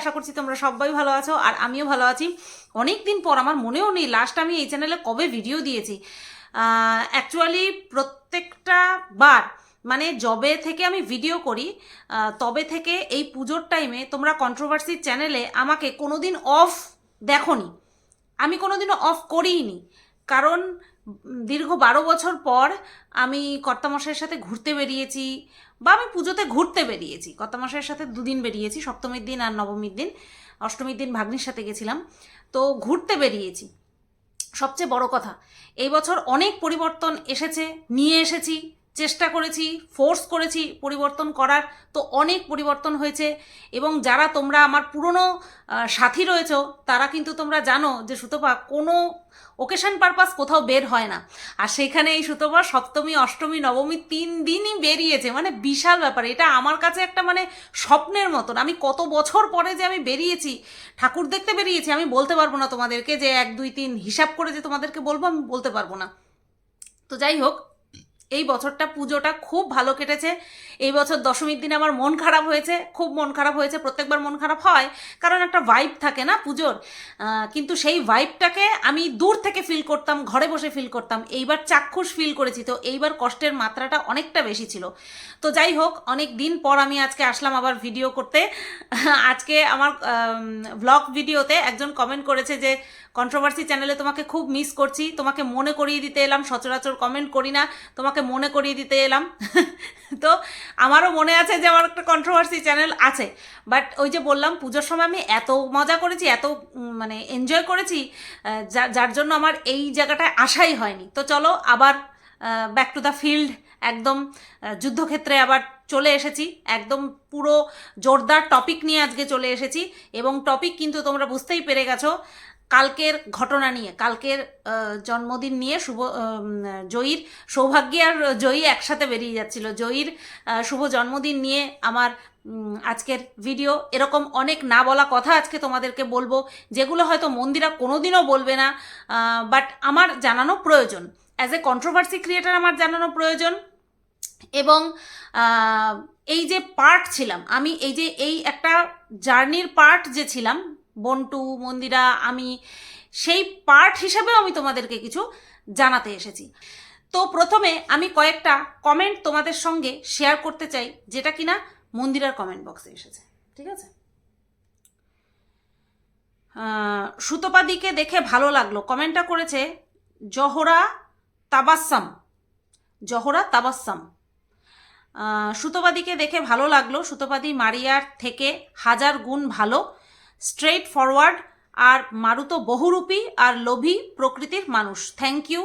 আশা করছি তোমরা সবাই ভালো আছো আর আমিও ভালো আছি। অনেক দিন পর, আমার মনেও নেই লাস্ট আমি এই চ্যানেলে কবে ভিডিও দিয়েছি। অ্যাকচুয়ালি প্রত্যেকটা বার মানে জবে থেকে আমি ভিডিও করি তবে থেকে এই পুজোর টাইমে তোমরা কন্ট্রোভার্সির চ্যানেলে আমাকে কোনোদিন অফ দেখোনি। আমি কোনোদিনও অফ করিনি কারণ দীর্ঘ বারো বছর পর আমি কর্তামশাইয়ের সাথে ঘুরতে বেরিয়েছি বা আমি পুজোতে ঘুরতে বেরিয়েছি। কত মাসের সাথে দুদিন বেরিয়েছি, সপ্তমীর দিন আর নবমীর দিন। অষ্টমীর দিন ভাগ্নির সাথে গেছিলাম। তো ঘুরতে বেরিয়েছি। সবচেয়ে বড় কথা, এই বছর অনেক পরিবর্তন এসেছে, নিয়ে এসেছি। চেষ্টা করেছি ফোর্স করেছি পরিবর্তন করার, তো অনেক পরিবর্তন হয়েছে। এবং যারা তোমরা আমার পুরনো সাথী রয়েছো, তারা কিন্তু তোমরা জানো যে সুতপা কোনো ওকেশন পারপাস কোথাও বের হয় না। আর সেখানে এই সুতপা সপ্তমী, অষ্টমী, নবমী তিন দিনই বেরিয়েছে। মানে বিশাল ব্যাপার। এটা আমার কাছে একটা মানে স্বপ্নের মতন। আমি কত বছর পরে যে আমি বেরিয়েছি, ঠাকুর দেখতে বেরিয়েছি, আমি বলতে পারব না তোমাদেরকে যে এক, দুই, তিন হিসাব করে যে তোমাদেরকে বলব, আমি বলতে পারব না। তো যাই হোক এই বছরটা পুজোটা খুব ভালো কেটেছে। এই বছর দশমীর দিনে আমার মন খারাপ হয়েছে, খুব মন খারাপ হয়েছে, প্রত্যেকবার মন খারাপ হয়, কারণ একটা ভাইব থাকে না পুজোর। কিন্তু সেই ভাইবটাকে আমি দূর থেকে ফিল করতাম, ঘরে বসে ফিল করতাম, এইবার চাক্ষুষ ফিল করেছি, তো এইবার কষ্টের মাত্রাটা অনেকটা বেশি ছিল। তো যাই হোক, অনেক দিন পর আমি আজকে আসলাম আবার ভিডিও করতে। আজকে আমার ব্লগ ভিডিওতে একজন কমেন্ট করেছে যে কন্ট্রোভার্সি চ্যানেলে তোমাকে খুব মিস করছি, তোমাকে মনে করিয়ে দিতে এলাম, সচরাচর কমেন্ট করি না, তোমাকে মনে করিয়ে দিতে এলাম। তো আমারও মনে আছে যে আমার একটা কন্ট্রোভার্সি চ্যানেল আছে। বাট ওই যে বললাম, পুজোর সময় আমি এত মজা করেছি, এত মানে এনজয় করেছি যার জন্য আমার এই জায়গাটায় আসাই হয়নি। তো চলো আবার ব্যাক টু দ্য ফিল্ড একদম যুদ্ধক্ষেত্রে আবার চলে এসেছি। একদম পুরো জোরদার টপিক নিয়ে আজকে চলে এসেছি। এবং টপিক কিন্তু তোমরা বুঝতেই পেরে গেছো কালকের ঘটনা নিয়ে, কালকের জন্মদিন নিয়ে শুভ জয়ীর সৌভাগ্যী আর জয়ী একসাথে বেরিয়ে যাচ্ছিল। জয়ীর শুভ জন্মদিন নিয়ে আমার আজকের ভিডিও। এরকম অনেক না বলা কথা আজকে তোমাদেরকে বলব, যেগুলো হয়তো মন্দিরা কোনোদিনও বলবে না বাট আমার জানানো প্রয়োজন। অ্যাজ এ কন্ট্রোভার্সি ক্রিয়েটার আমার জানানো প্রয়োজন। এবং এই যে পার্ট ছিলাম, আমি এই যে, এই একটা জার্নির পার্ট যে ছিলাম বন্টু, মন্দিরা, আমি সেই পার্ট হিসাবেও আমি তোমাদেরকে কিছু জানাতে এসেছি। তো প্রথমে আমি কয়েকটা কমেন্ট তোমাদের সঙ্গে শেয়ার করতে চাই, যেটা কিনা মন্দিরার কমেন্ট বক্সে এসেছে, ঠিক আছে? সুতপাদিকে দেখে ভালো লাগল। কমেন্টটা করেছে, জহরা তাবাসাম জহরা তাবাসাম সুতোপাদিকে দেখে ভালো লাগল। সুতোপাদি মারিয়ার থেকে হাজার গুণ ভালো। স্ট্রেট ফরওয়ার্ড আর মারুতো বহুরূপী আর লোভী প্রকৃতির মানুষ। থ্যাংক ইউ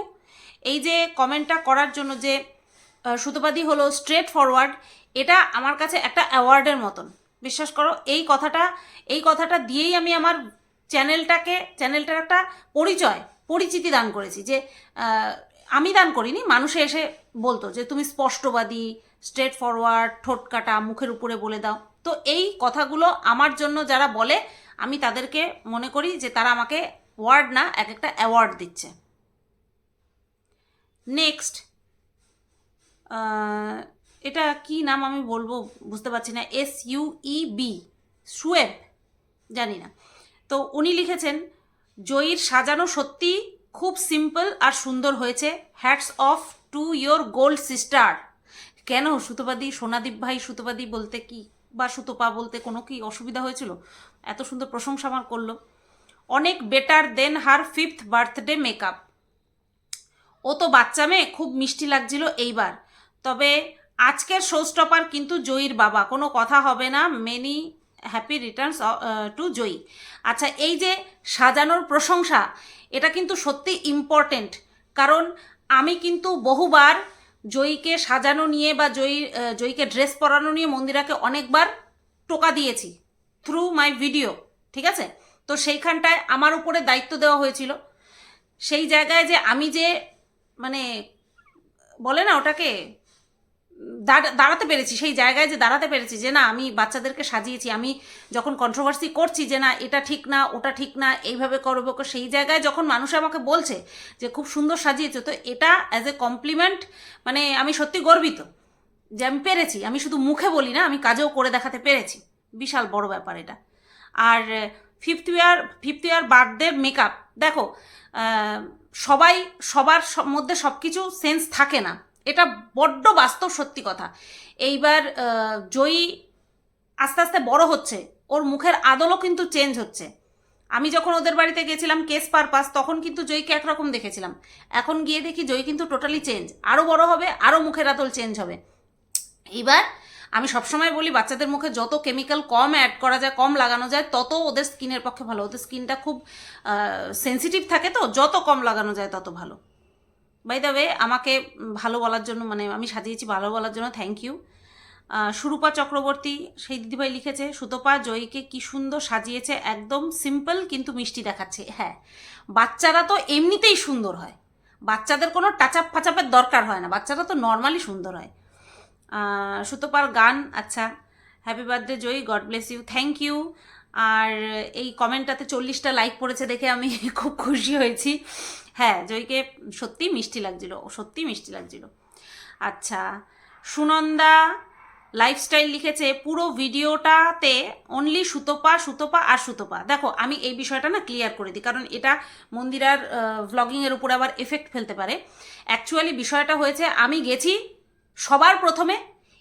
এই যে কমেন্টটা করার জন্য যে সুতোপাদি হলো স্ট্রেট ফরওয়ার্ড এটা আমার কাছে একটা অ্যাওয়ার্ডের মতন। বিশ্বাস করো, এই কথাটা এই কথাটা দিয়েই আমি আমার চ্যানেলটাকে, চ্যানেলটার একটা পরিচয়, পরিচিতি দান করেছি যে আমি দান করিনি, মানুষে এসে বলতো যে, তুমি স্পষ্টবাদী স্ট্রেট ফরওয়ার্ড ঠোঁট কাটা, মুখের উপরে বলে দাও। তো এই কথাগুলো আমার জন্য যারা বলে আমি তাদেরকে মনে করি যে তারা আমাকে ওয়ার্ড না, এক একটা অ্যাওয়ার্ড দিচ্ছে। নেক্সট এটা কি নাম আমি বলব বুঝতে পারছি না। এস ইউ ই বি সুয়েব জানি না। তো উনি লিখেছেন, জয়ীর সাজানো সত্যি খুব সিম্পল আর সুন্দর হয়েছে। Hats off to your gold sister কেন সুতোপাদি, সোনাদীপ ভাই সুতোপাদি বলতে কি বা সুতোপা বলতে কোনো কি অসুবিধা হয়েছিল? এত সুন্দর প্রশংসা আমার করল। অনেক better than her fifth birthday makeup ও তো বাচ্চা মেয়ে, খুব মিষ্টি লাগছিল এইবার। তবে আজকের শো স্টপার কিন্তু জয়ীর বাবা। কোনো কথা হবে না। Many happy returns to Joyee. আচ্ছা এই যে সাজানোর প্রশংসা, এটা কিন্তু সত্যি ইম্পর্টেন্ট কারণ আমি কিন্তু বহুবার জয়ীকে সাজানো নিয়ে বা জয়ী জয়ীকে ড্রেস পরানো নিয়ে মন্দিরাকে অনেকবার টোকা দিয়েছি। থ্রু মাই ভিডিও ঠিক আছে? তো সেইখানটায় আমার উপরে দায়িত্ব দেওয়া হয়েছিল। সেই জায়গায় যে আমি যে মানে বলে না ওটাকে দাঁড়াতে পেরেছি, সেই জায়গায় যে দাঁড়াতে পেরেছি যে না, আমি বাচ্চাদেরকে সাজিয়েছি, আমি যখন কন্ট্রোভার্সি করছি যে না, এটা ঠিক না, ওটা ঠিক না, এইভাবে করব সেই জায়গায় যখন মানুষ আমাকে বলছে যে খুব সুন্দর সাজিয়েছো, তো এটা অ্যাজ এ কমপ্লিমেন্ট মানে আমি সত্যি গর্বিত যে আমি পেরেছি। আমি শুধু মুখে বলি না, আমি কাজেও করে দেখাতে পেরেছি। বিশাল বড় ব্যাপার এটা। আর fifth year fifth year birthday makeup দেখো সবাই, সবার মধ্যে সব কিছু সেন্স থাকে না। এটা বড্ড বাস্তব সত্যি কথা। এইবার জয়ী আস্তে আস্তে বড় হচ্ছে, ওর মুখের আদলও কিন্তু চেঞ্জ হচ্ছে। আমি যখন ওদের বাড়িতে গেছিলাম কেস পারপাস তখন কিন্তু জয়ীকে একরকম দেখেছিলাম। এখন গিয়ে দেখি জয়ী কিন্তু টোটালি চেঞ্জ আরও বড় হবে আরও মুখের আদল চেঞ্জ হবে। এইবার আমি সবসময় বলি, বাচ্চাদের মুখে যত কেমিক্যাল কম অ্যাড করা যায়, কম লাগানো যায়, তত ওদের স্কিনের পক্ষে ভালো। ওদের স্কিনটা খুব সেন্সিটিভ থাকে তো, যত কম লাগানো যায়, তত ভালো। বাই দ্য ওয়ে আমাকে ভালো বলার জন্য মানে আমি সাজিয়েছি ভালো বলার জন্য থ্যাংক ইউ সুরূপা চক্রবর্তী, সেই দিদিভাই লিখেছে, সুতপা, জয়ীকে কি সুন্দর সাজিয়েছে, একদম সিম্পল কিন্তু মিষ্টি দেখাচ্ছে। হ্যাঁ বাচ্চারা তো এমনিতেই সুন্দর হয়। বাচ্চাদের কোনো টাচাপ ফাচাপের দরকার হয় না। বাচ্চারা তো নর্মালি সুন্দর হয়। সুতপার গান আচ্ছা happy birthday Joyee god bless you thank you আর এই কমেন্টটাতে চল্লিশটা লাইক পড়েছে দেখে আমি খুব খুশি হয়েছি। হ্যাঁ জয়ীকে সত্যিই মিষ্টি লাগছিল সত্যি মিষ্টি লাগছিল। আচ্ছা সুনন্দা লাইফস্টাইল লিখেছে, পুরো ভিডিওটাতে অনলি সুতোপা সুতোপা আর সুতোপা। দেখো, আমি এই বিষয়টা না ক্লিয়ার করে দিই, কারণ এটা মন্দিরার ভ্লগিংয়ের উপর আবার এফেক্ট ফেলতে পারে। অ্যাকচুয়ালি বিষয়টা হয়েছে, আমি গেছি সবার প্রথমে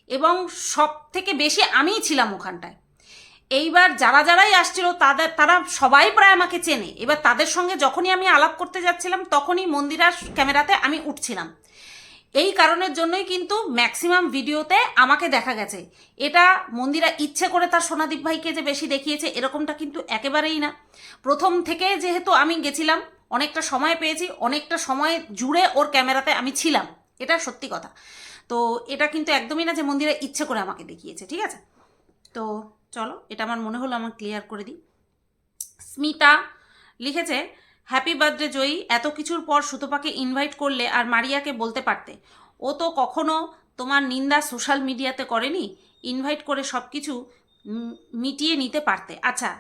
এবং সব থেকে বেশি আমিই ছিলাম ওখানটায়। এইবার যারা যারাই আসছিল, তাদের, তারা সবাই প্রায় আমাকে চেনে। এবার তাদের সঙ্গে যখনই আমি আলাপ করতে যাচ্ছিলাম, তখনই মন্দিরার ক্যামেরাতে আমি উঠছিলাম। এই কারণের জন্যই কিন্তু ম্যাক্সিমাম ভিডিওতে আমাকে দেখা গেছে। এটা মন্দিরা ইচ্ছে করে তার সোনাদীপ ভাইকে যে বেশি দেখিয়েছে, এরকমটা কিন্তু একেবারেই না। প্রথম থেকে যেহেতু আমি গেছিলাম, অনেকটা সময় পেয়েছি, অনেকটা সময় জুড়ে ওর ক্যামেরাতে আমি ছিলাম। এটা সত্যি কথা। তো এটা কিন্তু একদমই না যে মন্দিরা ইচ্ছে করে আমাকে দেখিয়েছে ঠিক আছে? তো চলো এটা আমার মনে হলো আমার ক্লিয়ার করে দিই। স্মিতা লিখেছে হ্যাপি বার্থডে জয়ী এত কিছুর পর সুতপাকে ইনভাইট করলে আর মারিয়াকে বলতে পারতে। ও তো কখনো তোমার নিন্দা সোশ্যাল মিডিয়াতে করেনি। ইনভাইট করে সব কিছু মিটিয়ে নিতে পারতে। আচ্ছা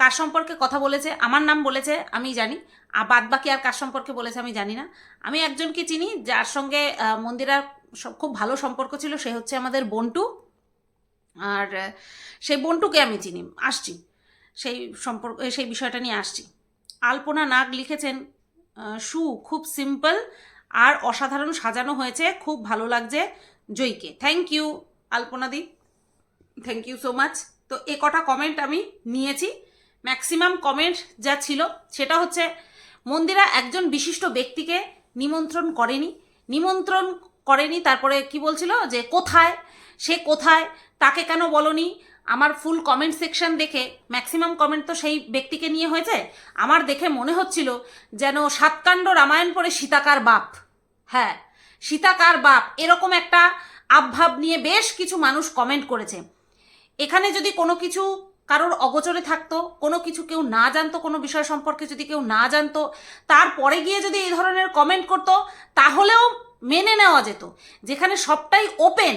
কার সম্পর্কে কথা বলেছে? আমার নাম বলেছে আমি জানি। আর বাদ বাকি আর কার সম্পর্কে বলেছে আমি জানি না। আমি একজনকে চিনি যার সঙ্গে আহ, মন্দিরার সব- খুব ভালো সম্পর্ক ছিল, সে হচ্ছে আমাদের বন্টু। আর সেই বন্টুকে আমি চিনি, আসছি। সেই সম্পর্ক সেই বিষয়টা নিয়ে আসছি। আলপনা নাগ লিখেছেন সু খুব সিম্পল আর অসাধারণ সাজানো হয়েছে, খুব ভালো লাগছে জয়ীকে। থ্যাংক ইউ আলপনা দি। থ্যাংক ইউ সো মাচ তো এ কটা কমেন্ট আমি নিয়েছি। ম্যাক্সিমাম কমেন্ট যা ছিল, সেটা হচ্ছে, মন্দিরা একজন বিশিষ্ট ব্যক্তিকে নিমন্ত্রণ করেনি। নিমন্ত্রণ করেনি, তারপরে কি বলছিল যে কোথায়? সে কোথায়? তাকে কেন বলনি? আমার ফুল কমেন্ট সেকশন দেখে ম্যাক্সিমাম কমেন্ট তো সেই ব্যক্তিকে নিয়ে হয়েছে। আমার দেখে মনে হচ্ছিল যেন সাতকাণ্ড রামায়ণ পড়ে সীতাকার বাপ। হ্যাঁ সীতাকার বাপ, এরকম একটা আবভাব নিয়ে বেশ কিছু মানুষ কমেন্ট করেছে। এখানে যদি কোনো কিছু কারোর অগোচরে থাকতো, কোনো কিছু কেউ না জানতো, কোনো বিষয় সম্পর্কে যদি কেউ না জানতো, তারপরে গিয়ে যদি এই ধরনের কমেন্ট করতো, তাহলেও মেনে নেওয়া যেত, যেখানে সবটাই ওপেন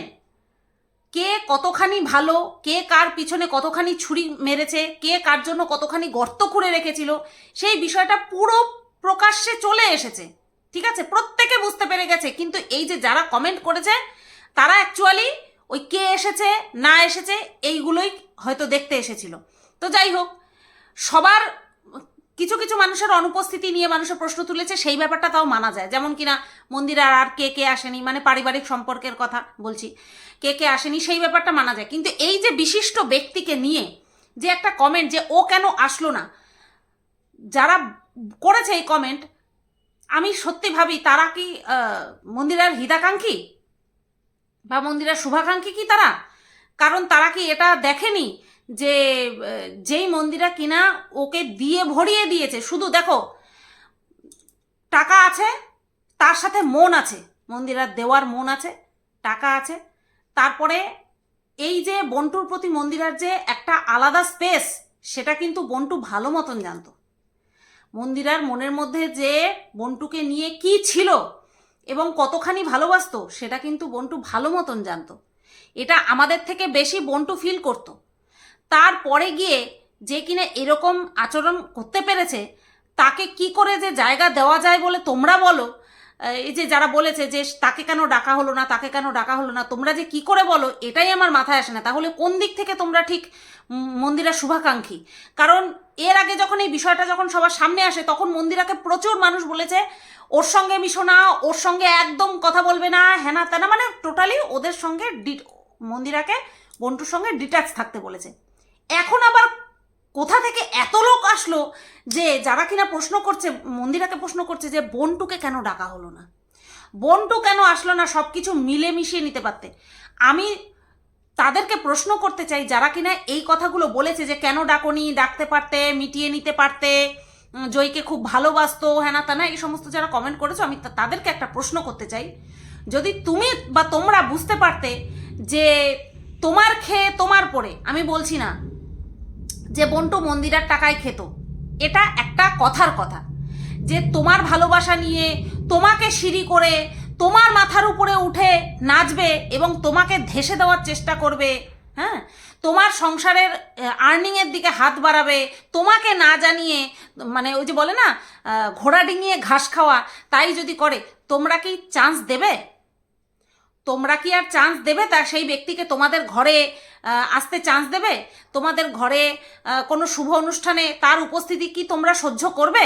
কে কতখানি ভালো, কে কার পিছনে কতখানি ছুরি মেরেছে, কে কার জন্য কতখানি গর্ত করে রেখেছিল, সেই বিষয়টা পুরো প্রকাশ্যে চলে এসেছে। ঠিক আছে? প্রত্যেকে বুঝতে পেরে গেছে। কিন্তু এই যে যারা কমেন্ট করেছে, তারা অ্যাকচুয়ালি ওই কে এসেছে, না এসেছে, এইগুলোই হয়তো দেখতে এসেছিল। তো যাই হোক, সবার কিছু কিছু মানুষের অনুপস্থিতি নিয়ে মানুষের প্রশ্ন তুলেছে, সেই ব্যাপারটা তাও মানা যায়। যেমন কিনা মন্দিরে আর আর কে কে আসেনি মানে পারিবারিক সম্পর্কের কথা বলছি, কে কে আসেনি, সেই ব্যাপারটা মানা যায়। কিন্তু এই যে বিশিষ্ট ব্যক্তিকে নিয়ে যে একটা কমেন্ট যে ও কেন আসলো না, যারা করেছে এই কমেন্ট আমি সত্যি ভাবি তারা কি মন্দিরার হিতাকাঙ্ক্ষী? বা মন্দিরার শুভাকাঙ্ক্ষী কি তারা? কারণ তারা কি এটা দেখেনি যে যেই মন্দিরা কিনা ওকে দিয়ে ভরিয়ে দিয়েছে, শুধু দেখো, টাকা আছে, তার সাথে মন আছে মন্দিরার দেওয়ার মন আছে, টাকা আছে, তারপরে এই যে বন্টুর প্রতি মন্দিরার যে একটা আলাদা স্পেস, সেটা কিন্তু বন্টু ভালো মতন জানতো। মন্দিরার মনের মধ্যে যে বন্টুকে নিয়ে কি ছিল এবং কতখানি ভালোবাসতো, সেটা কিন্তু বন্টু ভালো মতন জানতো। এটা আমাদের থেকে বেশি বন্টু ফিল করতো। তারপরে গিয়ে যে কিনা এরকম আচরণ করতে পেরেছে, তাকে কি করে যে জায়গা দেওয়া যায় বলে তোমরা বলো? এই যে যারা বলেছে যে তাকে কেন ডাকা হলো না, তাকে কেন ডাকা হলো না, তোমরা যে কি করে বলো, এটাই আমার মাথায় আসে না। তাহলে কোন দিক থেকে তোমরা ঠিক মন্দিরা শুভাকাঙ্ক্ষী? কারণ এর আগে যখন এই বিষয়টা যখন সবার সামনে আসে, তখন মন্দিরাকে প্রচুর মানুষ বলেছে, ওর সঙ্গে মিশো না, ওর সঙ্গে একদম কথা বলবে না হ্যানা ত্যানা মানে টোটালি ওদের সঙ্গে ডি- মন্দিরাকে বন্টুর সঙ্গে ডিট্যাচ থাকতে বলেছে। এখন আবার কোথা থেকে এত লোক আসলো যে যারা কিনা প্রশ্ন করছে, মন্দিরাকে প্রশ্ন করছে যে বন্টুকে কেন ডাকা হলো না? বন্টু কেন আসলো না? সব কিছু মিলে মিশিয়ে নিতে পারতে। আমি তাদেরকে প্রশ্ন করতে চাই, যারা কিনা এই কথাগুলো বলেছে যে কেন ডাকনি, ডাকতে পারতে, মিটিয়ে নিতে পারতে জয়কে খুব ভালোবাসতো হ্যানা ত্যানা এই সমস্ত যারা কমেন্ট করেছ, আমি তাদেরকে একটা প্রশ্ন করতে চাই। যদি তুমি বা তোমরা বুঝতে পারতে যে তোমার খেয়ে তোমার পরে, আমি বলছি না যে বন্টু মন্দিরার টাকায় খেত। এটা একটা কথার কথা। যে তোমার ভালোবাসা নিয়ে তোমাকে সিঁড়ি করে তোমার মাথার উপরে উঠে নাচবে এবং তোমাকে ধেসে দেওয়ার চেষ্টা করবে হ্যাঁ? তোমার সংসারের আর্নিংয়ের দিকে হাত বাড়াবে, তোমাকে না জানিয়ে মানে ওই যে বলে না ঘোড়া ডিঙিয়ে ঘাস খাওয়া, তাই যদি করে, তোমরা কি চান্স দেবে? তোমরা কি আর চান্স দেবে? তা সেই ব্যক্তিকে তোমাদের ঘরে আসতে চান্স দেবে? তোমাদের ঘরে কোনো শুভ অনুষ্ঠানে তার উপস্থিতি কি তোমরা সহ্য করবে?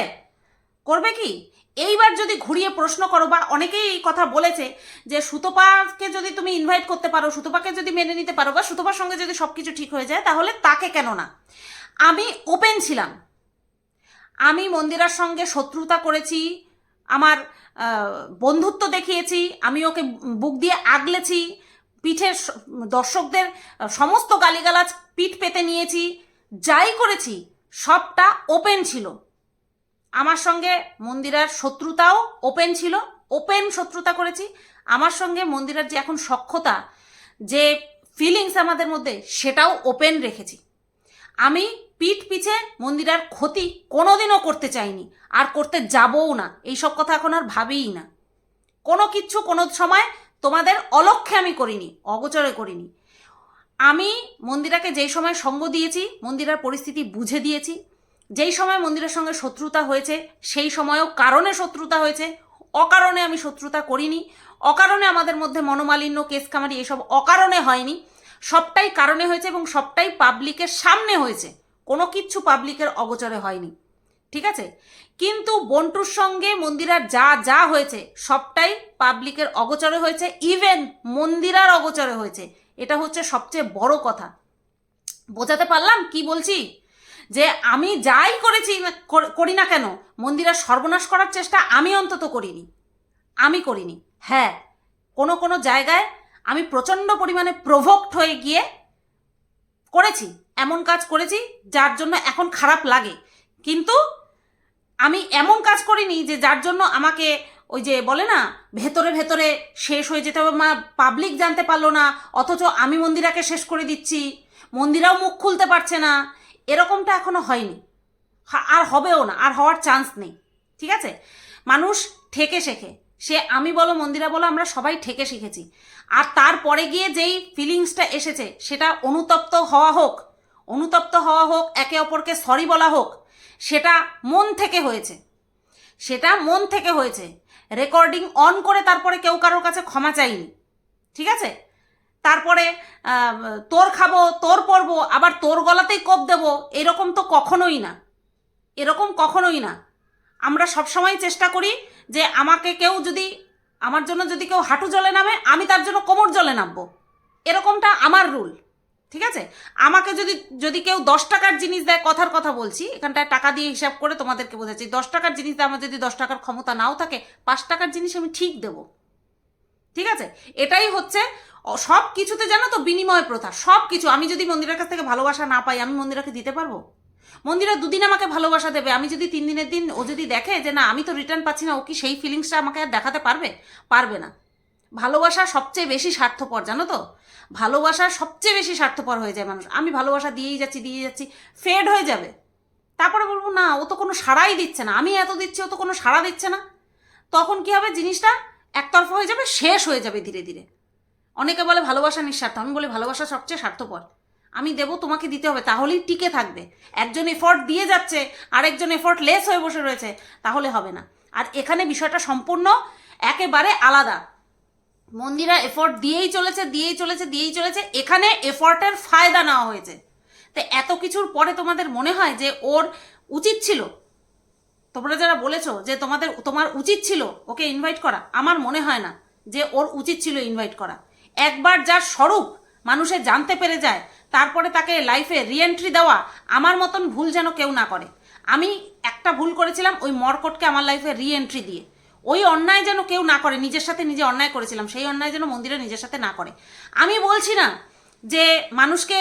করবে কি? এইবার যদি ঘুরিয়ে প্রশ্ন করো, বা অনেকেই এই কথা বলেছে যে সুতপাকে যদি তুমি ইনভাইট করতে পারো, সুতপাকে যদি মেনে নিতে পারো, বা সুতপার সঙ্গে যদি সব কিছু ঠিক হয়ে যায়, তাহলে তাকে কেন না? আমি ওপেন ছিলাম। আমি মন্দিরার সঙ্গে শত্রুতা করেছি। আমার বন্ধুত্ব দেখিয়েছি, আমি ওকে বুক দিয়ে আগলেছি, পিঠের দর্শকদের সমস্ত গালিগালাজ পিঠ পেতে নিয়েছি, যাই করেছি, সবটা ওপেন ছিল। আমার সঙ্গে মন্দিরার শত্রুতাও ওপেন ছিল, ওপেন শত্রুতা করেছি। আমার সঙ্গে মন্দিরার যে এখন সক্ষতা যে ফিলিংস আমাদের মধ্যে, সেটাও ওপেন রেখেছি। আমি পিঠ পিছে মন্দিরার ক্ষতি কোনোদিনও করতে চাইনি। আর করতে যাবও না। এইসব কথা এখন আর ভাবিই না। কোনো কিচ্ছু কোনো সময় তোমাদের অলক্ষ্যে আমি করিনি, অগোচরে করিনি। আমি মন্দিরাকে যেই সময় সঙ্গ দিয়েছি, মন্দিরার পরিস্থিতি বুঝে দিয়েছি। যেই সময় মন্দিরের সঙ্গে শত্রুতা হয়েছে, সেই সময়ও কারণে শত্রুতা হয়েছে। অকারণে আমি শত্রুতা করিনি। অকারণে আমাদের মধ্যে মনোমালিন্য কেস কামারি এসব অকারণে হয়নি। সবটাই কারণে হয়েছে এবং সবটাই পাবলিকের সামনে হয়েছে। কোনো কিচ্ছু পাবলিকের অগোচরে হয়নি। ঠিক আছে? কিন্তু বন্টুর সঙ্গে মন্দিরার যা যা হয়েছে, সবটাই পাবলিকের অগোচরে হয়েছে। ইভেন মন্দিরার অগোচরে হয়েছে। এটা হচ্ছে সবচেয়ে বড় কথা। বোঝাতে পারলাম? কি বলছি? যে আমি যাই করেছি কর- না কেন মন্দিরা সর্বনাশ করার চেষ্টা আমি অন্তত করিনি। আমি করিনি। হ্যাঁ কোনো কোনো জায়গায় আমি প্রচণ্ড পরিমাণে প্রভোক্ট হয়ে গিয়ে করেছি, এমন কাজ করেছি যার জন্য এখন খারাপ লাগে। কিন্তু আমি এমন কাজ করিনি যে যার জন্য আমাকে ওই যে বলে না, ভেতরে ভেতরে শেষ হয়ে যেতে হবে মা পাবলিক জানতে পারল না, অথচ আমি মন্দিরাকে শেষ করে দিচ্ছি, মন্দিরাও মুখ খুলতে পারছে না, এরকমটা এখনও হয়নি। আর হবেও না, আর হওয়ার চান্স নেই, ঠিক আছে? মানুষ ঠেকে শেখে, সে আমি বলো, মন্দিরা বলো, আমরা সবাই ঠেকে শিখেছি। আর তারপরে গিয়ে যেই ফিলিংসটা এসেছে, সেটা অনুতপ্ত হওয়া হোক, অনুতপ্ত হওয়া হোক, একে অপরকে সরি বলা হোক, সেটা মন থেকে হয়েছে। সেটা মন থেকে হয়েছে। রেকর্ডিং অন করে তারপরে কেউ কারোর কাছে ক্ষমা চাইনি। ঠিক আছে? তারপরে তোর খাব, তোর পরবো, আবার তোর গলাতেই কোপ দেবো, এরকম তো কখনোই না। এরকম কখনোই না। আমরা সবসময় চেষ্টা করি যে আমাকে কেউ যদি আমার জন্য যদি কেউ হাঁটু জলে নামে, আমি তার জন্য কোমর জলে নামবো। এরকমটা আমার রুল, ঠিক আছে? আমাকে যদি যদি কেউ দশ টাকার জিনিস দেয়, কথার কথা বলছি, এখানটায় টাকা দিয়ে হিসাব করে তোমাদেরকে বোঝাচ্ছি, দশ টাকার জিনিস দেয় আমার যদি দশ টাকার ক্ষমতা নাও থাকে, পাঁচ টাকার জিনিস আমি ঠিক দেবো। ঠিক আছে? এটাই হচ্ছে সব কিছুতে জানো তো বিনিময় প্রথা সব কিছু আমি যদি মন্দিরের কাছ থেকে ভালোবাসা না পাই, আমি মন্দিরাকে দিতে পারব? মন্দিরা দুদিন আমাকে ভালোবাসা দেবে। আমি যদি তিন দিনের দিন ও যদি দেখে যে না, আমি তো রিটার্ন পাচ্ছি না, ও কি সেই ফিলিংসটা আমাকে আর দেখাতে পারবে? পারবে না। ভালোবাসা সবচেয়ে বেশি স্বার্থপর, জানো তো? ভালোবাসা সবচেয়ে বেশি স্বার্থপর হয়ে যায় মানুষ। আমি ভালোবাসা দিয়েই যাচ্ছি দিয়ে যাচ্ছি ফেড হয়ে যাবে। তারপরে বলব, না, ও তো কোনো সাড়াই দিচ্ছে না। আমি এত দিচ্ছি, ও তো কোনো সাড়া দিচ্ছে না। তখন কি হবে? জিনিসটা একতরফা হয়ে যাবে, শেষ হয়ে যাবে ধীরে ধীরে। অনেকে বলে ভালোবাসা নিঃস্বার্থ। আমি বলি ভালোবাসা সবচেয়ে স্বার্থপর। আমি দেব, তোমাকে দিতে হবে, তাহলেই টিকে থাকবে। একজন এফর্ট দিয়ে যাচ্ছে, আরেকজন এফর্ট লেস হয়ে বসে রয়েছে, তাহলে হবে না। আর এখানে বিষয়টা সম্পূর্ণ একেবারে আলাদা। মন্দিরা এফর্ট দিয়েই চলেছে দিয়েই চলেছে দিয়েই চলেছে, এখানে এফর্টের ফায়দা নেওয়া হয়েছে। তো এত কিছুর পরে তোমাদের মনে হয় যে ওর উচিত ছিল? তোমরা যারা বলেছ যে তোমাদের, তোমার উচিত ছিল, ওকে ইনভাইট করা, আমার মনে হয় না যে ওর উচিত ছিল ইনভাইট করা। একবার যার স্বরূপ মানুষে জানতে পেরে যায় তারপরে তাকে লাইফে রিএন্ট্রি দেওয়া আমার মতন ভুল যেন কেউ না করে। আমি একটা ভুল করেছিলাম, ওই মর্কটকে আমার লাইফে রিএন্ট্রি দিয়ে। ওই অন্যায় যেন কেউ না করে, নিজের সাথে নিজে অন্যায় করেছিলাম, সেই অন্যায় যেন মন্দিরে নিজের সাথে না করে। আমি বলছি না যে মানুষকে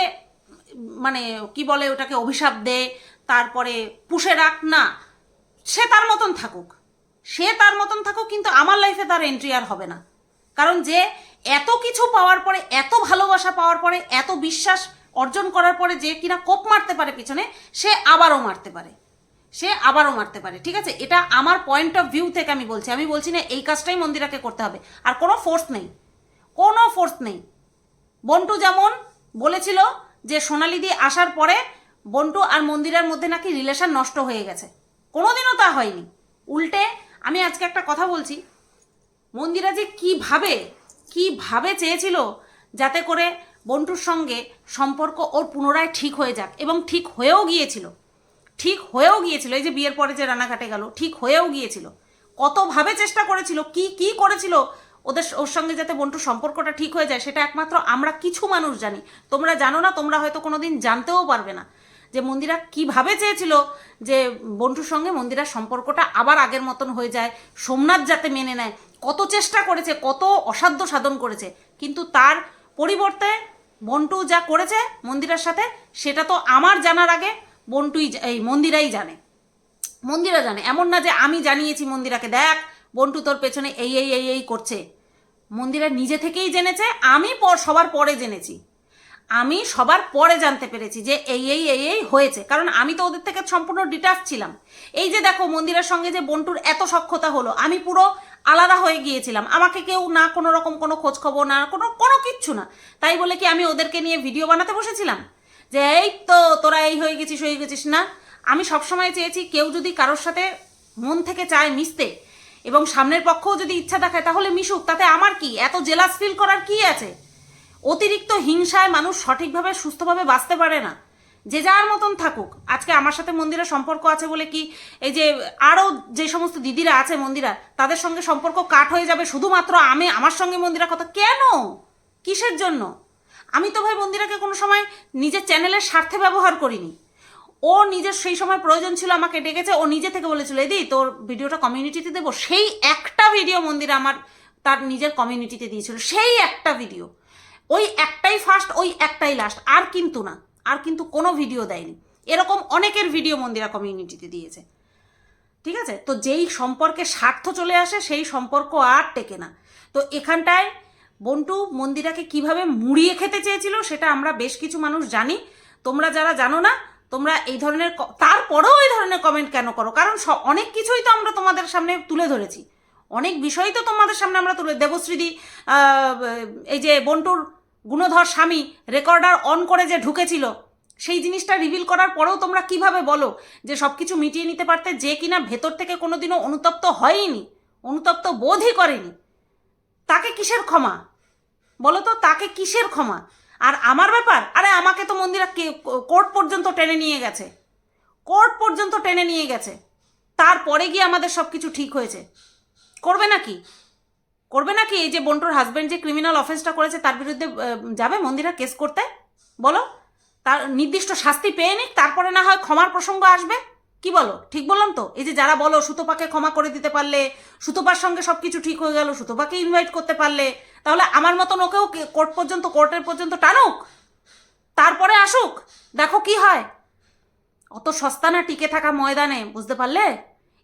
মানে কি বলে ওটাকে, অভিশাপ দে, তারপরে পুষে রাখ, না। সে তার মতন থাকুক। সে তার মতন থাকুক, কিন্তু আমার লাইফে তার এন্ট্রি আর হবে না। কারণ যে এত কিছু পাওয়ার পরে, এত ভালোবাসা পাওয়ার পরে, এত বিশ্বাস অর্জন করার পরে যে কিনা কোপ মারতে পারে পিছনে, সে আবারও মারতে পারে। সে আবারও মারতে পারে, ঠিক আছে? এটা আমার পয়েন্ট অফ ভিউ থেকে আমি বলছি। আমি বলছি না, এই কাজটাই মন্দিরাকে করতে হবে। আর কোনো ফোর্স নেই। কোনো ফোর্স নেই। বন্টু যেমন বলেছিল যে সোনালিদি আসার পরে বন্টু আর মন্দিরের মধ্যে নাকি রিলেশন নষ্ট হয়ে গেছে। কোনোদিনও তা হয়নি। উল্টে আমি আজকে একটা কথা বলছি। মন্দিরা যে কীভাবে কীভাবে চেয়েছিল যাতে করে বন্টুর সঙ্গে সম্পর্ক ওর পুনরায় ঠিক হয়ে যাক এবং ঠিক হয়েও গিয়েছিল। ঠিক হয়েও গিয়েছিল, এই যে বিয়ের পরে যে রানাঘাটে গেল, ঠিক হয়েও গিয়েছিল। কতভাবে চেষ্টা করেছিল, কি কি করেছিল, ওদের ওর সঙ্গে যাতে বন্টুর সম্পর্কটা ঠিক হয়ে যায়, সেটা একমাত্র আমরা কিছু মানুষ জানি। তোমরা জানো না, তোমরা হয়তো কোনো দিন জানতেও পারবে না। যে মন্দিরা কীভাবে চেয়েছিল যে বন্টুর সঙ্গে মন্দিরার সম্পর্কটা আবার আগের মতন হয়ে যায়, সোমনাথ যাতে মেনে নেয়, কত চেষ্টা করেছে, কত অসাধ্য সাধন করেছে, কিন্তু তার পরিবর্তে বন্টু যা করেছে মন্দিরার সাথে, সেটা তো আমার জানার আগে বন্টুই এই মন্দিরাই জানে। মন্দিরা জানে। এমন না যে আমি জানিয়েছি মন্দিরাকে, দেখ, বন্টু তোর পেছনে এই এই এই এই করছে। মন্দিরা নিজে থেকেই জেনেছে, আমি পর সবার পরে জেনেছি। আমি সবার পরে জানতে পেরেছি যে এই এই এই এই হয়েছে। কারণ আমি তো ওদের থেকে সম্পূর্ণ ডিটাচ ছিলাম। এই যে দেখো মন্দিরের সঙ্গে যে বন্টুর এত সক্ষতা হলো, আমি পুরো আলাদা হয়ে গিয়েছিলাম। আমাকে কেউ না কোনো রকম কোনো খোঁজ খবর না, কোনো কোনো কিচ্ছু না। তাই বলে কি আমি ওদেরকে নিয়ে ভিডিও বানাতে বসেছিলাম? যে এই তো তোরা এই হয়ে গেছিস হয়ে গেছিস না। আমি সবসময় চেয়েছি কেউ যদি কারোর সাথে মন থেকে চায় মিশতে এবং সামনের পক্ষও যদি ইচ্ছা দেখায়, তাহলে মিশুক। তাতে আমার কি? এত জেলাস ফিল করার কি আছে? অতিরিক্ত হিংসায় মানুষ সঠিকভাবে, সুস্থভাবে বাঁচতে পারে না। যে যার মতন থাকুক। আজকে আমার সাথে মন্দিরের সম্পর্ক আছে বলে কি, এই যে আরও যে সমস্ত দিদিরা আছে মন্দিরা, তাদের সঙ্গে সম্পর্ক কাট হয়ে যাবে শুধুমাত্র আমি, আমার সঙ্গে মন্দিরা কথা? কেন? কিসের জন্য? আমি তো ভাই মন্দিরাকে কোনো সময় নিজের চ্যানেলের স্বার্থে ব্যবহার করিনি। ও নিজের সেই সময় প্রয়োজন ছিল, আমাকে ডেকেছে, ও নিজে থেকে বলেছিল, এদি, তোর ভিডিওটা কমিউনিটিতে দেবো। সেই একটা ভিডিও মন্দির আমার, তার নিজের কমিউনিটিতে দিয়েছিল। সেই একটা ভিডিও। ওই একটাই ফার্স্ট ওই একটাই লাস্ট আর কিন্তু না। আর কিন্তু কোনো ভিডিও দেয়নি। এরকম অনেকের ভিডিও মন্দিরা কমিউনিটিতে দিয়েছে। ঠিক আছে? তো যেই সম্পর্কে স্বার্থ চলে আসে, সেই সম্পর্ক আর টেকে না। তো এখানটায় বন্টু মন্দিরাকে কীভাবে মুড়িয়ে খেতে চেয়েছিল, সেটা আমরা বেশ কিছু মানুষ জানি। তোমরা যারা জানো না, তোমরা এই ধরনের তারপরেও এই ধরনের কমেন্ট কেন করো? কারণ অনেক কিছুই তো আমরা তোমাদের সামনে তুলে ধরেছি। অনেক বিষয়ই তো তোমাদের সামনে আমরা তুলে দেবশ্রীদি এই যে বন্টুর গুণধর স্বামী রেকর্ডার অন করে যে ঢুকেছিল, সেই জিনিসটা রিভিল করার পরেও তোমরা কীভাবে বলো যে সব কিছু মিটিয়ে নিতে পারতে যে কিনা ভেতর থেকে কোনোদিনও অনুতপ্ত হয়নি, অনুতপ্ত বোধই করেনি? তাকে কিসের ক্ষমা? বলো তো, তাকে কিসের ক্ষমা? আর আমার ব্যাপার? আরে আমাকে তো মন্দিরা কোর্ট পর্যন্ত টেনে নিয়ে গেছে। কোর্ট পর্যন্ত টেনে নিয়ে গেছে। তারপরে গিয়ে আমাদের সব কিছু ঠিক হয়েছে। করবে নাকি? করবে নাকি? এই যে বন্টুর হাজব্যান্ড যে ক্রিমিনাল অফেন্সটা করেছে, তার বিরুদ্ধে যাবে মন্দিরা কেস করতে? বলো। তার নির্দিষ্ট শাস্তি পেয়ে নিক, তারপরে না হয় ক্ষমার প্রসঙ্গ আসবে? কি বলো? ঠিক বললাম তো? এই যে যারা বলো, সুতোপাকে ক্ষমা করে দিতে পারলে, সুতোপার সঙ্গে সব কিছু ঠিক হয়ে গেল, সুতোপাকে ইনভাইট করতে পারলে, তাহলে আমার মতন ওকেও কোর্ট পর্যন্ত কোর্টের পর্যন্ত টানুক? তারপরে আসুক, দেখো কি হয়। অত সস্তা না টিকে থাকা ময়দানে, বুঝতে পারলে?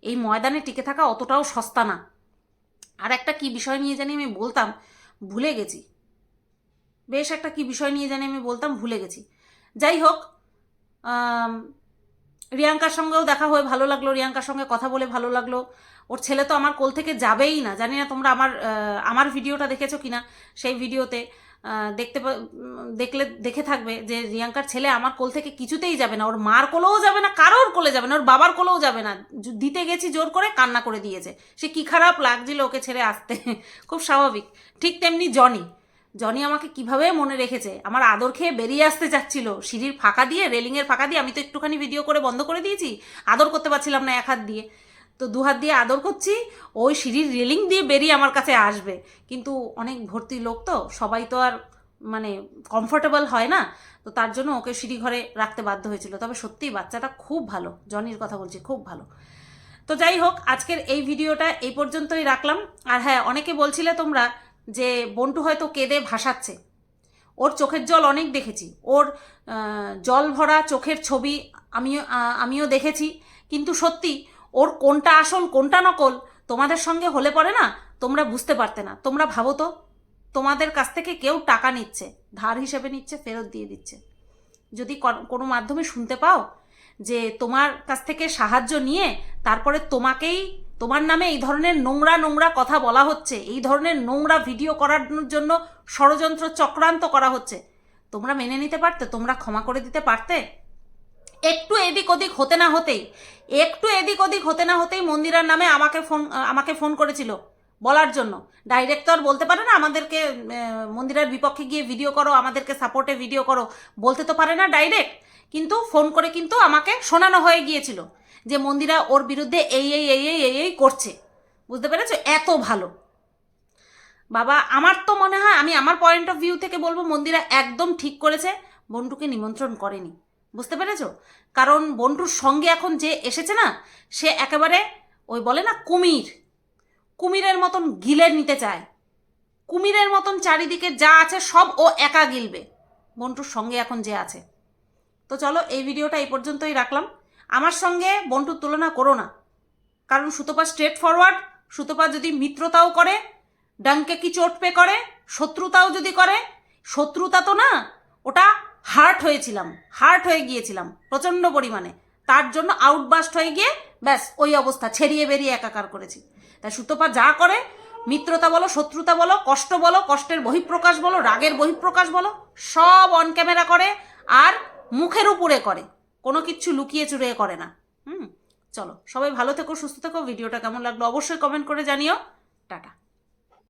এই ময়দানে টিকে থাকা অতটাও সস্তা না। আর একটা কি বিষয় নিয়ে জানি আমি বলতাম, ভুলে গেছি। বেশ একটা কি বিষয় নিয়ে জানি আমি বলতাম, ভুলে গেছি। যাই হোক রিয়াঙ্কার সঙ্গেও দেখা হয়ে ভালো লাগল, রিয়াঙ্কার সঙ্গে কথা বলে ভালো লাগল। ওর ছেলে তো আমার কোল থেকে যাবেই না, জানি না তোমরা আমার আমার ভিডিওটা দেখেছ কিনা সেই ভিডিওতে। দেখতে দেখলে, দেখে থাকবে যে রিয়াঙ্কার ছেলে আমার কোল থেকে কিছুতেই যাবে না। ওর মার কোলেও যাবে না, কারোর কোলে যাবে না, ওর বাবার কোলেও যাবে না। দিতে গেছি জোর করে, কান্না করে দিয়েছে। সে কি খারাপ লাগছিল ওকে ছেড়ে আসতে? খুব স্বাভাবিক। ঠিক তেমনি জনি। জনি আমাকে কীভাবে মনে রেখেছে? আমার আদর খেয়ে বেরিয়ে আসতে চাচ্ছিল। সিঁড়ির ফাঁকা দিয়ে, রেলিংয়ের ফাঁকা দিয়ে, আমি তো একটুখানি ভিডিও করে বন্ধ করে দিয়েছি। আদর করতে পারছিলাম না এক হাত দিয়ে। তো দু হাত দিয়ে আদর করছি, ওই সিঁড়ির রেলিং দিয়ে বেরিয়ে আমার কাছে আসবে। কিন্তু অনেক ভর্তি লোক তো, সবাই তো আর মানে কমফোর্টেবল হয় না, তো তার জন্য ওকে সিঁড়ি ঘরে রাখতে বাধ্য হয়েছিল। তবে সত্যিই বাচ্চাটা খুব ভালো, জনির কথা বলছি, খুব ভালো। তো যাই হোক, আজকের এই ভিডিওটা এই পর্যন্তই রাখলাম। আর হ্যাঁ অনেকে বলছিলে তোমরা যে বন্টু হয়তো কেঁদে ভাসাচ্ছে। ওর চোখের জল অনেক দেখেছি। ওর জল ভরা চোখের ছবি আমিও আমিও দেখেছি। কিন্তু সত্যি ওর কোনটা আসল, কোনটা নকল, তোমাদের সঙ্গে হলে পরে না তোমরা বুঝতে পারতে না। তোমরা ভাবো তো, তোমাদের কাছ থেকে কেউ টাকা নিচ্ছে, ধার হিসেবে নিচ্ছে, ফেরত দিয়ে দিচ্ছে। যদি কন- মাধ্যমে শুনতে পাও যে তোমার কাছ থেকে সাহায্য নিয়ে তারপরে তোমাকেই, তোমার নামে এই ধরনের নোংরা নোংরা কথা বলা হচ্ছে, এই ধরনের নোংরা ভিডিও করার জন্য ষড়যন্ত্র চক্রান্ত করা হচ্ছে, তোমরা মেনে নিতে পারতে, তোমরা ক্ষমা করে দিতে পারতে? একটু এদিক ওদিক হতে না হতেই, একটু এদিক ওদিক হতে না হতেই মন্দিরার নামে আমাকে ফোন আমাকে ফোন করেছিল বলার জন্য। ডাইরেক্টর বলতে পারে না আমাদেরকে মন্দিরার বিপক্ষে গিয়ে ভিডিও করো, আমাদেরকে সাপোর্টে ভিডিও করো, বলতে তো পারে না ডাইরেক্ট কিন্তু ফোন করে কিন্তু আমাকে শোনানো হয়ে গিয়েছিল যে মন্দিরা ওর বিরুদ্ধে এই এই এই এই এই এই করছে। বুঝতে পেরেছ? এত ভালো। বাবা, আমার তো মনে হয়, আমি আমার পয়েন্ট অফ ভিউ থেকে বলব, মন্দিরা একদম ঠিক করেছে বন্টুকে নিমন্ত্রণ করেনি। বুঝতে পেরেছ? কারণ বন্টুর সঙ্গে এখন যে এসেছে না, সে একেবারে ওই বলে না কুমির। কুমিরের মতন গিলে নিতে চায়। কুমিরের মতন চারিদিকে যা আছে সব ও একা গিলবে। বন্টুর সঙ্গে এখন যে আছে। তো চলো, এই ভিডিওটা এই পর্যন্তই রাখলাম। আমার সঙ্গে বন্টুর তুলনা করো না। কারণ সুতপা স্ট্রেট ফরওয়ার্ড সুতপা যদি মিত্রতাও করে ডাঙ্কে কি চোট পে করে, শত্রুতাও যদি করে, শত্রুতা তো না, ওটা হার্ট হয়েছিলাম, হার্ট হয়ে গিয়েছিলাম প্রচণ্ড পরিমাণে। তার জন্য আউটবাস্ট হয়ে গিয়ে ব্যাস ওই অবস্থা, ছেড়িয়ে বেরিয়ে একাকার করেছি। তাই সুতপা যা করে, মিত্রতা বলো, শত্রুতা বলো, কষ্ট বলো, কষ্টের বহিঃপ্রকাশ বলো, রাগের বহিঃপ্রকাশ বলো, সব অন ক্যামেরা করে আর মুখের উপরে করে। কোনো কিচ্ছু লুকিয়ে চুরিয়ে করে না। হুম, চলো, সবাই ভালো থেকো, সুস্থ থেকো, ভিডিওটা কেমন লাগল অবশ্যই কমেন্ট করে জানিও। টাটা।